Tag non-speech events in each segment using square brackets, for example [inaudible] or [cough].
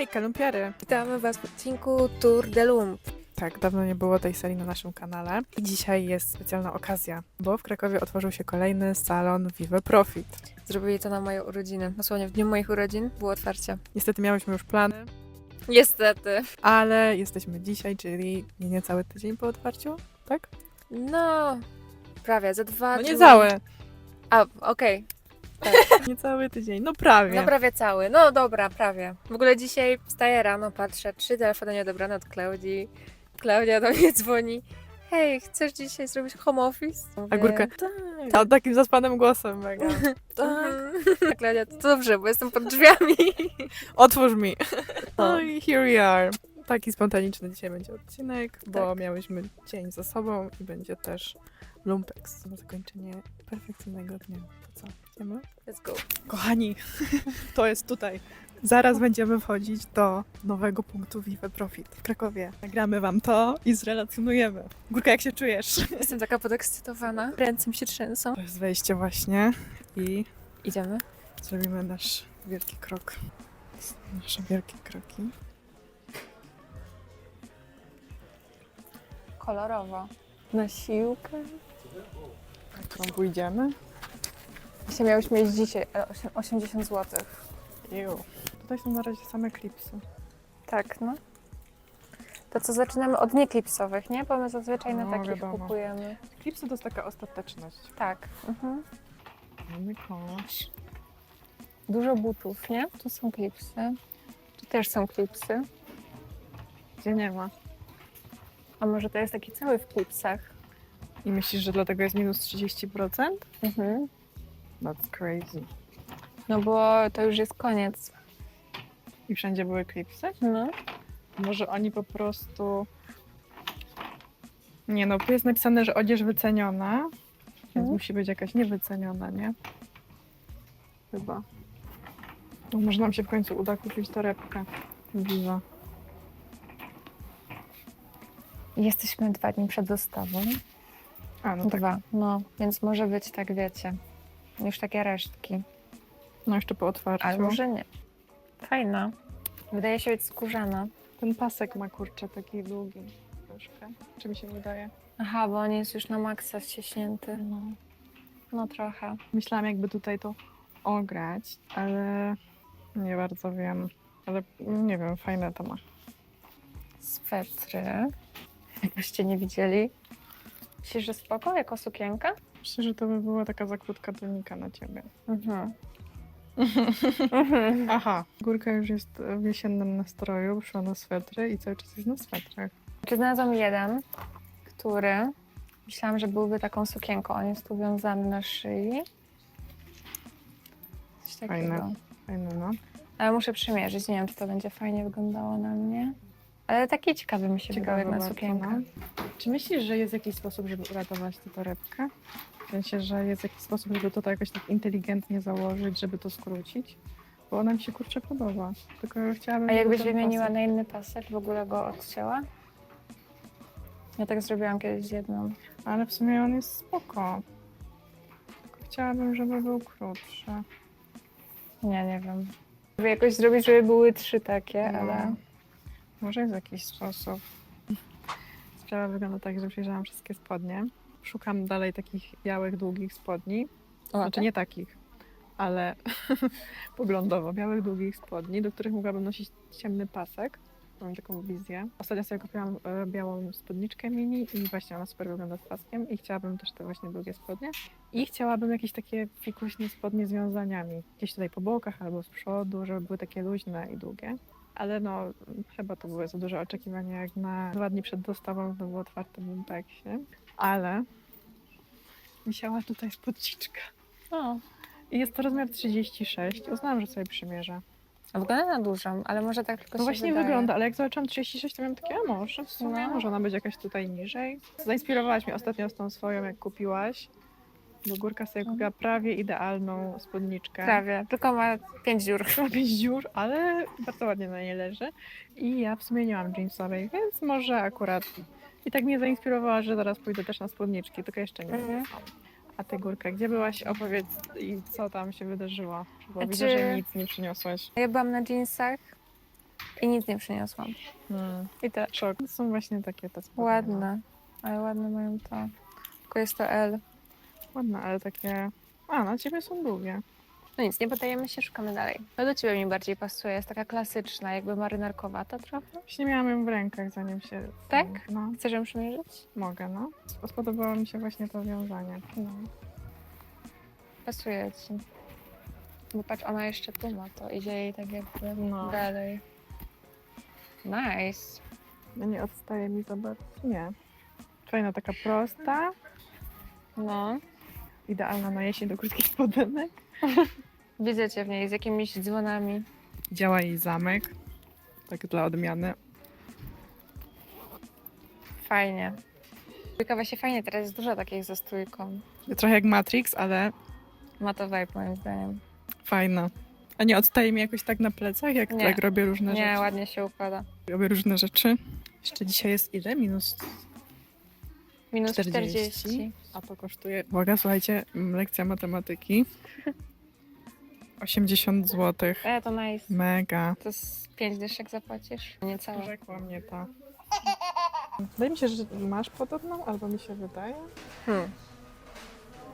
Hej, kalumpiary! Witamy Was w odcinku Tour de Lump. Tak, dawno nie było tej serii na naszym kanale i dzisiaj jest specjalna okazja, bo w Krakowie otworzył się kolejny salon Vive Profit. Zrobili to na moje urodziny. Dosłownie w dniu moich urodzin było otwarcie. Niestety miałyśmy już plany, Niestety. ale jesteśmy dzisiaj, czyli nie niecały tydzień po otwarciu, tak? No, prawie, za dwa No dni. niecały, A, okej. Niecały tydzień, no prawie. No prawie cały. No dobra, prawie. W ogóle dzisiaj wstaję rano, patrzę, trzy telefony nieodebrane od Klaudii. Klaudia do mnie dzwoni. Hej, chcesz dzisiaj zrobić home office? Mówię? Tak. A takim zaspanym głosem mega. [laughs] tak, Mhm. Klaudia, to dobrze, bo jestem pod drzwiami. [laughs] otwórz mi. No. No i here we are. Taki spontaniczny dzisiaj będzie odcinek, bo Tak. miałyśmy dzień za sobą i będzie też lumpex na zakończenie perfekcyjnego dnia. To co, idziemy? Let's go. Kochani, [laughs] to jest tutaj. Zaraz będziemy wchodzić do nowego punktu Vive Profit w Krakowie. Nagramy wam to i zrelacjonujemy. Górka, jak się czujesz? [laughs] Jestem taka podekscytowana. Ręce mi się trzęsą. To jest wejście właśnie i Idziemy. zrobimy nasz wielki krok. Nasze wielkie kroki. Kolorowo. Na siłkę. Którą pójdziemy? Dzisiaj miałyśmy mieć dzisiaj e, osiem- 80 zł. Ju. Tutaj są na razie same klipsy. Tak, no. To co zaczynamy od nieklipsowych, nie? Bo my zazwyczaj na No, takich wiadomo. kupujemy. Klipsy to jest taka ostateczność. Tak. Mhm. Mamy kosz. Dużo butów, nie? Tu są klipsy. Tu też są klipsy. Gdzie nie ma. A może to jest taki cały w klipsach? I myślisz, że dlatego jest minus 30%? Mhm. That's crazy. No bo to już jest koniec. I wszędzie były klipsy? No. Może oni po prostu... Nie no, tu jest napisane, że odzież wyceniona, więc Mhm. musi być jakaś niewyceniona, nie? Chyba. No, może nam się w końcu uda kupić torebkę. Viva. Jesteśmy dwa dni przed dostawą. A, no tak. Dwa. No, więc może być tak, wiecie. Już takie resztki. No jeszcze po otwarciu. Ale może nie. Fajna. Wydaje się być skórzana. Ten pasek ma kurczę taki długi troszkę. Czy mi się wydaje? Aha, bo on jest już na maksa ściśnięty. No. No trochę. Myślałam jakby tutaj to ograć, ale nie bardzo wiem. Ale nie wiem, fajne to ma. Swetry. Jakbyście nie widzieli. Myślisz, że spoko jako sukienka? Myślę, że to by była taka za krótka tunika na ciebie. Mhm. mhm. [laughs] Aha. Górka już jest w jesiennym nastroju, szła na swetry i cały czas jest na swetrach. Czy znalazłam jeden, który myślałam, że byłby taką sukienką. On jest tu wiązany na szyi. Coś takiego. Fajne. Fajne, no. Ale muszę przymierzyć. Nie wiem, czy to będzie fajnie wyglądało na mnie. Ale taki ciekawy mi się wydał jak na bardzo, sukienkę. no. Czy myślisz, że jest jakiś sposób, żeby uratować tę torebkę? W sensie, że jest jakiś sposób, żeby to tak jakoś tak inteligentnie założyć, żeby to skrócić? Bo ona mi się kurczę podoba. Tylko chciałabym. A żeby jakbyś ten wymieniła pasek- na inny pasek, w ogóle go odcięła? Ja tak zrobiłam kiedyś z jedną. Ale w sumie on jest spoko. Tylko chciałabym, żeby był krótszy. Nie, nie wiem. Żeby jakoś zrobić, żeby były trzy takie, No. ale... Może jest jakiś sposób. Sprawa wygląda tak, że przejrzałam wszystkie spodnie. Szukam dalej takich białych, długich spodni. O, Znaczy nie takich, ale [laughs] poglądowo białych, długich spodni, do których mogłabym nosić ciemny pasek. Mam taką wizję. Ostatnio sobie kupiłam e, białą spódniczkę mini i właśnie ona super wygląda z paskiem i chciałabym też te właśnie długie spodnie. I chciałabym jakieś takie fikuśne spodnie z wiązaniami. Gdzieś tutaj po bokach albo z przodu, żeby były takie luźne i długie. Ale no, chyba to były za duże oczekiwania jak na dwa dni przed dostawą w otwartym Lumpeksie. Ale wisiała tutaj spodniczka. O, I jest to rozmiar 36. Uznałam, że sobie przymierzę. wygląda na dużą, ale może tak tylko No się właśnie wydaje. wygląda, ale jak zobaczyłam 36, to miałam takie, a może w sumie, No. może ona być jakaś tutaj niżej. Zainspirowałaś mnie ostatnio z tą swoją, jak kupiłaś. Bo Górka sobie Mhm. kupiła prawie idealną spódniczkę. Prawie, tylko ma pięć dziur. Ma pięć dziur, ale bardzo ładnie na niej leży. I ja w sumie nie mam jeansowej, więc może akurat... I tak mnie zainspirowała, że zaraz pójdę też na spódniczki, tylko jeszcze nie Mhm. A ty Górka, gdzie byłaś? Opowiedz i co tam się wydarzyło. Bo Znaczy- widzę, że nic nie przyniosłaś. Ja byłam na jeansach. i nic nie przyniosłam. Hmm. I te Szok. Są właśnie takie te spodnie, ładne, ale ładne mają to. Tylko jest to L. No. Ładne, ale takie... A, na ciebie są długie. No nic, nie podajemy się, szukamy dalej. To do ciebie mi bardziej pasuje, jest taka klasyczna, jakby marynarkowata trochę. Właśnie miałam ją w rękach, zanim się... Tak? No, Chcesz ją przymierzyć? mogę, no. Spodobało mi się właśnie to wiązanie. No. Pasuje ci. Bo patrz, ona jeszcze tu ma to, idzie jej tak jakby No. dalej. Nice. No nie odstaje mi za bardzo. Nie. Fajna, taka prosta. No. Idealna na jesień do krótkich spodenek. [laughs] Widzę cię w niej z jakimiś dzwonami. Działa jej zamek. Tak dla odmiany. Fajnie. Trójka właśnie fajnie, teraz jest dużo takich ze stójką. Trochę jak Matrix, ale Ma to vibe moim zdaniem. fajna. A nie odstaje mi jakoś tak na plecach, jak Nie. tak robię różne Nie, rzeczy. ładnie się układa. Robię różne rzeczy. Jeszcze dzisiaj jest ile? Minus Minus 40. 40. A to kosztuje. Uwaga, słuchajcie, m, lekcja matematyki. [laughs] 80 zł. E, to nice. Mega. To z 5 dyszek zapłacisz? Niecałe. Rzekła mnie ta. Wydaje mi się, że masz podobną, albo mi się wydaje. Hmm.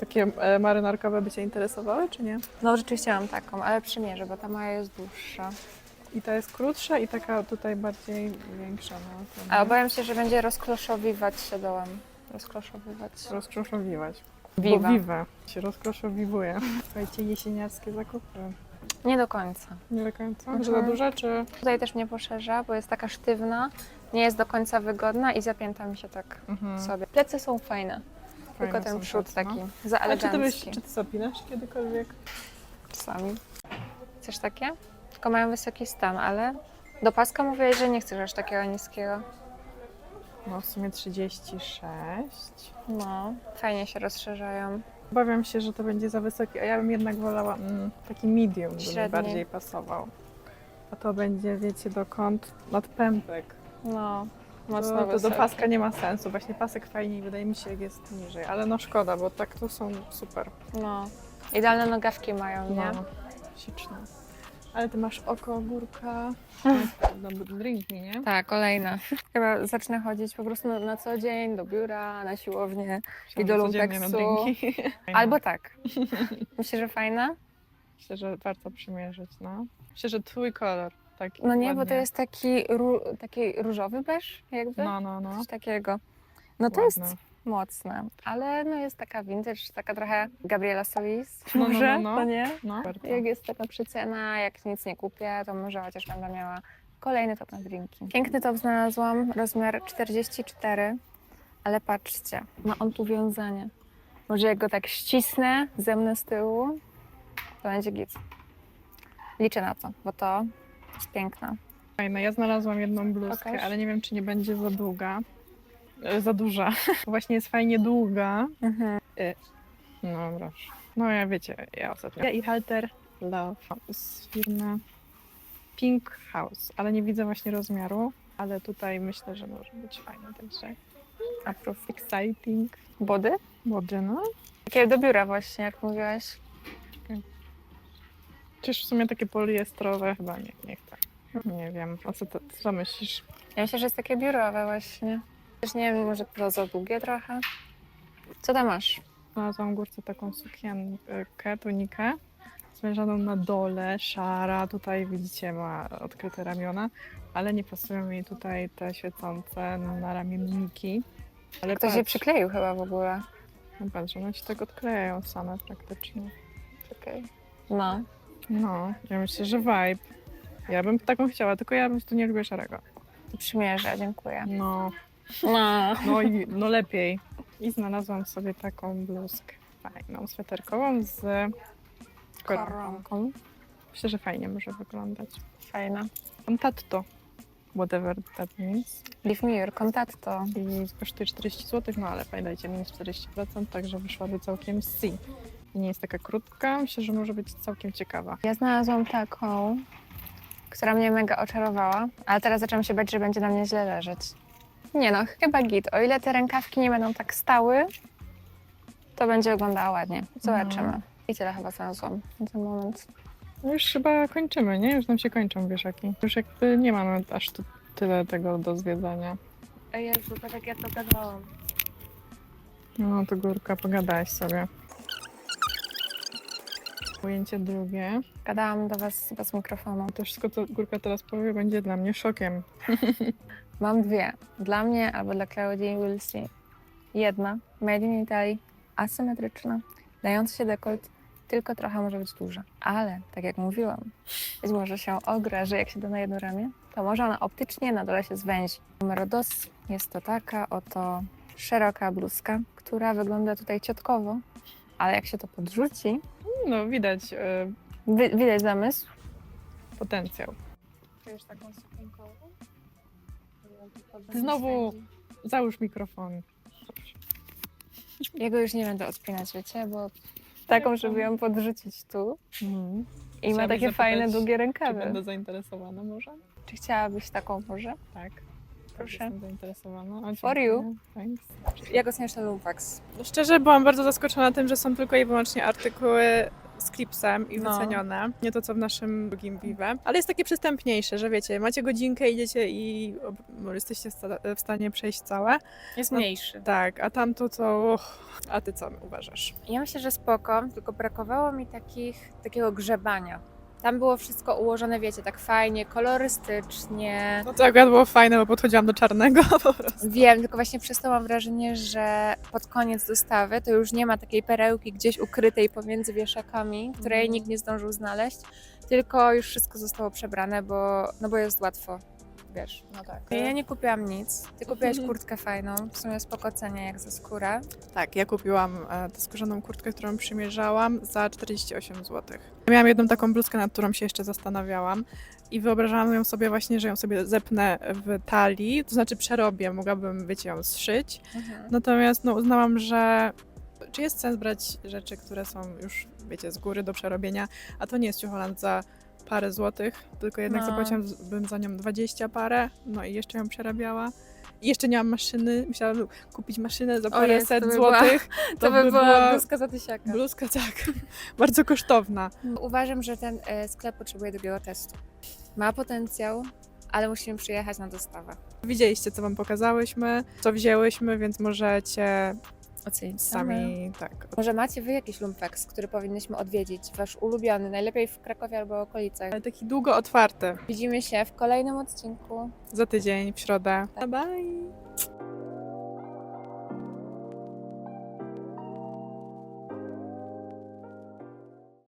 Takie e, marynarkowe by Cię interesowały, czy nie? No rzeczywiście mam taką, ale przymierzę, bo ta moja jest dłuższa. I ta jest krótsza i taka tutaj bardziej większa. No, to A obawiam się, że będzie rozkloszowiwać się dołem. Rozkloszowywać. Rozkroszowiwać. Viva. Bo wiwe się rozkroszowiwuje. Słuchajcie, jesieniarskie zakupy. Nie do końca. Nie do końca? Mhm. Że za duże, czy... Tutaj też mnie poszerza, bo jest taka sztywna, nie jest do końca wygodna i zapięta mi się tak Mhm. sobie. Plecy są fajne, Fajne tylko są ten przód tacy, taki no. za A czy ty, byś, elegancki. czy ty zapinasz kiedykolwiek? Czasami. Chcesz takie? Tylko mają wysoki stan, ale do paska mówiłeś, że nie chcesz aż takiego niskiego. No w sumie 36. No, fajnie się rozszerzają. Obawiam się, że to będzie za wysoki, a ja bym jednak wolała mm, taki medium, by mi Średni. bardziej pasował. A to będzie, wiecie, dokąd nad pępek. No, mocno To, to do wysoki. paska nie ma sensu. Właśnie pasek fajniej wydaje mi się, jak jest niżej. Ale no szkoda, bo tak to są super. No, idealne nogawki mają, nie? No, śliczne. Ale ty masz oko, górka. No, drink nie? Tak, kolejna. Chyba zacznę chodzić po prostu na, na co dzień do biura, na siłownię. Myślałam, do lumpeksu. drinki. [laughs] Albo tak. Myślę, że fajna? Myślę, że warto przymierzyć, no. Myślę, że twój kolor. Taki No nie, bo to ładnie. jest taki, ró, taki różowy beż jakby. No, no, no. Coś takiego. No to jest Ładne. Mocne, ale no jest taka vintage, taka trochę Gabriela Solis No, no, może, no, no. to nie? No. Jak jest taka przycena, jak nic nie kupię, to może chociaż będę miała kolejny top na drinki. Piękny top znalazłam, rozmiar 44, ale patrzcie, ma on tu wiązanie. Może jak go tak ścisnę, zemnę z tyłu, to będzie git. Liczę na to, bo to jest piękna. Fajne. Ja znalazłam jedną bluzkę, Pokaż. ale nie wiem, czy nie będzie za długa. E, Za duża. [laughs] Właśnie jest fajnie długa. Mhm. No proszę. No ja wiecie, ja ostatnio. Ja i halter Love z firmy Pink House, ale nie widzę właśnie rozmiaru, ale tutaj myślę, że może być fajne, także approve exciting. Body? Młody, no. Takie do biura właśnie, jak mówiłaś. Czyż w sumie takie poliestrowe? Chyba nie, nie chcę. Nie wiem, a co, to, co myślisz? Ja myślę, że jest takie biurowe właśnie. Też nie wiem, może to za długie trochę. Co tam masz? Znalazłam górce taką sukienkę, tunikę zwężaną na dole, szara. Tutaj widzicie, ma odkryte ramiona, ale nie pasują mi tutaj te świecące na ramienniki. Ale Ktoś patrz, się przykleił chyba w ogóle. no patrz, one się tak odklejają same praktycznie. Czekaj. No. No, ja myślę, że vibe. Ja bym taką chciała, tylko ja po prostu nie lubię szarego. To przymierzę, dziękuję. No, No. no i no lepiej. I znalazłam sobie taką bluzkę fajną, sweterkową z koronką. Myślę, że fajnie może wyglądać. Fajna. Contatto, whatever that means. Leave me your contatto. I kosztuje 40 zł, no ale pamiętajcie, minus 40%, także wyszłaby całkiem C. I nie jest taka krótka, myślę, że może być całkiem ciekawa. Ja znalazłam taką, która mnie mega oczarowała, ale teraz zaczęłam się bać, że będzie na mnie źle leżeć. Nie no, chyba git. O ile te rękawki nie będą tak stały, to będzie wyglądała ładnie. Zobaczymy. I tyle chyba znalazłam na ten moment. No Już chyba kończymy, nie? Już nam się kończą wieszaki. Już jakby nie mamy aż tu tyle tego do zwiedzania. Ej, Jezu, to tak ja to gadałam. No to Górka, pogadałaś sobie. Ujęcie drugie. Gadałam do was bez mikrofonu. To wszystko, co Górka teraz powie, będzie dla mnie szokiem. [laughs] Mam dwie. Dla mnie albo dla Claudii we'll see. Jedna, made in Italy, asymetryczna, dający się dekolt, tylko trochę może być duża. Ale, tak jak mówiłam, być może się ogra, że jak się da na jedno ramię, to może ona optycznie na dole się zwęzi. Numer dos jest to taka oto szeroka bluzka, która wygląda tutaj ciotkowo, ale jak się to podrzuci, No widać e, wi- widać zamysł. potencjał. Czujesz taką sukienką? Znowu załóż mikrofon. Jego już nie będę odpinać, wiecie, bo taką, żeby ją podrzucić tu. Mhm. I ma takie zapytać, fajne, długie Czy rękawy. będę zainteresowana może? Czy chciałabyś taką może? Tak. Proszę. Jestem zainteresowana. O, For dziękuję. you. Thanks. Jak oceniasz ten lumfax? Szczerze byłam bardzo zaskoczona tym, że są tylko i wyłącznie artykuły z klipsem i No. wycenione. Nie to, co w naszym drugim Vive. Ale jest takie przystępniejsze, że wiecie, macie godzinkę, idziecie i ob- jesteście w stanie przejść całe. Jest No, mniejszy. Tak, a tamto to... uch, a ty co uważasz? Ja myślę, że spoko, tylko brakowało mi takich, takiego grzebania. Tam było wszystko ułożone, wiecie, tak fajnie, kolorystycznie. No to akurat było fajne, bo podchodziłam do czarnego [laughs] po prostu. Wiem, tylko właśnie przez to mam wrażenie, że pod koniec dostawy to już nie ma takiej perełki gdzieś ukrytej pomiędzy wieszakami, której Mhm. nikt nie zdążył znaleźć, tylko już wszystko zostało przebrane, bo, no bo jest łatwo, wiesz. No tak. Ja nie kupiłam nic, ty kupiłaś kurtkę fajną, w sumie spoko cenie jak za skórę. Tak, ja kupiłam e, tę skórzaną kurtkę, którą przymierzałam za 48 zł. Miałam jedną taką bluzkę, nad którą się jeszcze zastanawiałam i wyobrażałam ją sobie właśnie, że ją sobie zepnę w talii, to znaczy przerobię, mogłabym, wiecie, ją zszyć. Natomiast no, uznałam, że czy jest sens brać rzeczy, które są już, wiecie, z góry do przerobienia, a to nie jest ciucholand za parę złotych, tylko jednak No. zapłaciłam bym za nią 20 parę, no i jeszcze ją przerabiała. I jeszcze nie mam maszyny, musiałam kupić maszynę za parę jest, to set by była- [laughs] złotych. To, by była bluzka za tysiaka. bluzka, tak, [laughs] bardzo kosztowna. Uważam, że ten e, sklep potrzebuje drugiego testu. Ma potencjał, ale musimy przyjechać na dostawę. Widzieliście, co wam pokazałyśmy, co wzięłyśmy, więc możecie Ocenić sami, tak, Może macie wy jakiś lumpex, który powinnyśmy odwiedzić, wasz ulubiony, najlepiej w Krakowie albo okolicach. ale taki długo otwarty. Widzimy się w kolejnym odcinku. Za tydzień, w środę. Bye bye!